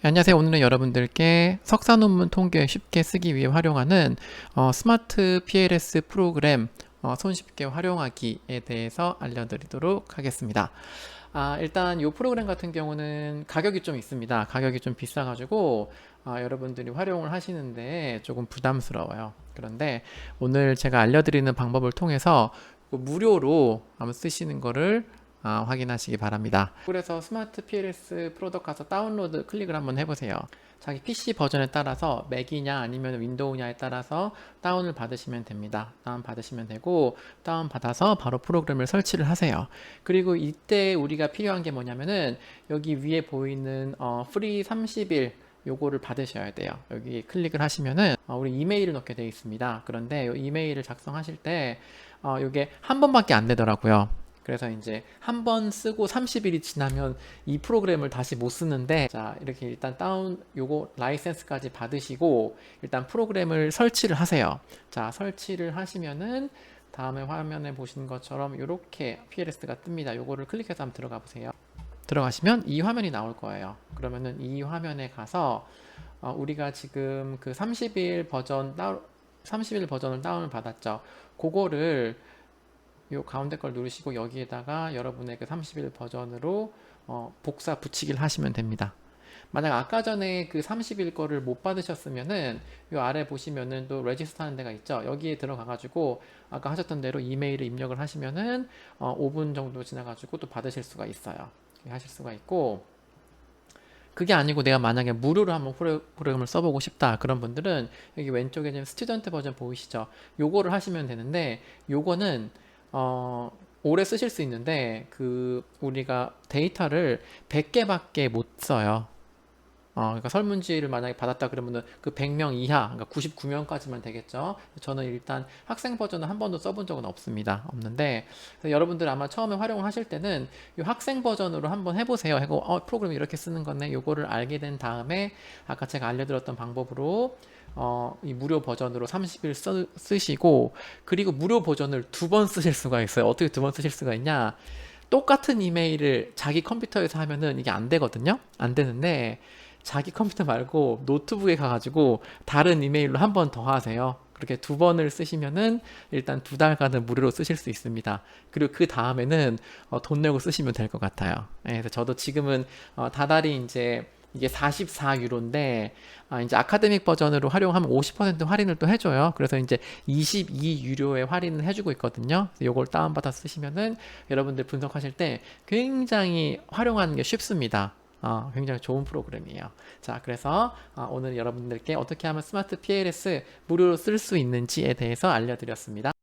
네, 안녕하세요. 오늘은 여러분들께 석사 논문 통계 쉽게 쓰기 위해 활용하는 어, 스마트 PLS 프로그램 어, 손쉽게 활용하기에 대해서 알려드리도록 하겠습니다. 아, 일단 이 프로그램 같은 경우는 가격이 좀 있습니다. 가격이 좀 비싸가지고 아, 여러분들이 활용을 하시는데 조금 부담스러워요. 그런데 오늘 제가 알려드리는 방법을 통해서 그 무료로 한번 쓰시는 거를 아, 확인하시기 바랍니다. 그래서 스마트 PLS 프로덕트 가서 다운로드 클릭을 한번 해보세요. 자기 PC 버전에 따라서 맥이냐 아니면 윈도우냐에 따라서 다운을 받으시면 됩니다. 다운 받으시면 되고 다운 받아서 바로 프로그램을 설치를 하세요. 그리고 이때 우리가 필요한 게 뭐냐면은 여기 위에 보이는 어, 프리 30일 요거를 받으셔야 돼요. 여기 클릭을 하시면은 어, 우리 이메일을 넣게 되어 있습니다. 그런데 이 이메일을 작성하실 때 어, 이게 한 번밖에 안 되더라고요. 그래서 이제 한 번 쓰고 30일이 지나면 이 프로그램을 다시 못 쓰는데 자 이렇게 일단 다운 요거 라이센스까지 받으시고 일단 프로그램을 설치를 하세요. 자 설치를 하시면은 다음에 화면에 보시는 것처럼 이렇게 PLS가 뜹니다. 요거를 클릭해서 한번 들어가 보세요. 들어가시면 이 화면이 나올 거예요. 그러면은 이 화면에 가서 어, 우리가 지금 그 30일 버전 다운 30일 버전을 다운을 받았죠. 그거를 요 가운데 걸 누르시고 여기에다가 여러분의 그 30일 버전으로 어, 복사 붙이기를 하시면 됩니다. 만약 아까 전에 그 30일 거를 못 받으셨으면은 요 아래 보시면은 또 레지스터 하는 데가 있죠. 여기에 들어가 가지고 아까 하셨던 대로 이메일을 입력을 하시면은 어, 5분 정도 지나 가지고 또 받으실 수가 있어요. 하실 수가 있고 그게 아니고 내가 만약에 무료로 한번 프로- 프로그램을 써보고 싶다 그런 분들은 여기 왼쪽에 지금 스튜던트 버전 보이시죠? 요거를 하시면 되는데 요거는 어, 오래 쓰실 수 있는데 그 우리가 데이터를 100개밖에 못 써요. 어, 그러니까 설문지를 만약에 받았다 그러면은 그 100명 이하, 그러니까 99명까지만 되겠죠. 저는 일단 학생 버전은 한 번도 써본 적은 없습니다. 없는데 여러분들 아마 처음에 활용을 하실 때는 이 학생 버전으로 한번 해보세요. 하고 어, 프로그램 이렇게 쓰는 거네. 요거를 알게 된 다음에 아까 제가 알려드렸던 방법으로 어, 이 무료 버전으로 30일 써, 쓰시고 그리고 무료 버전을 두 번 쓰실 수가 있어요. 어떻게 두 번 쓰실 수가 있냐? 똑같은 이메일을 자기 컴퓨터에서 하면은 이게 안 되거든요. 안 되는데 자기 컴퓨터 말고 노트북에 가가지고 다른 이메일로 한 번 더 하세요. 그렇게 두 번을 쓰시면은 일단 두 달간은 무료로 쓰실 수 있습니다. 그리고 그 다음에는 어, 돈 내고 쓰시면 될 것 같아요. 예, 그래서 저도 지금은 어, 다달이 이제 이게 44유로인데 아, 이제 아카데믹 버전으로 활용하면 50% 할인을 또 해줘요. 그래서 이제 22유로의 할인을 해주고 있거든요. 이걸 다운받아 쓰시면은 여러분들 분석하실 때 굉장히 활용하는 게 쉽습니다. 어, 굉장히 좋은 프로그램이에요. 자, 그래서 어, 오늘 여러분들께 어떻게 하면 스마트 PLS 무료로 쓸 수 있는지에 대해서 알려드렸습니다.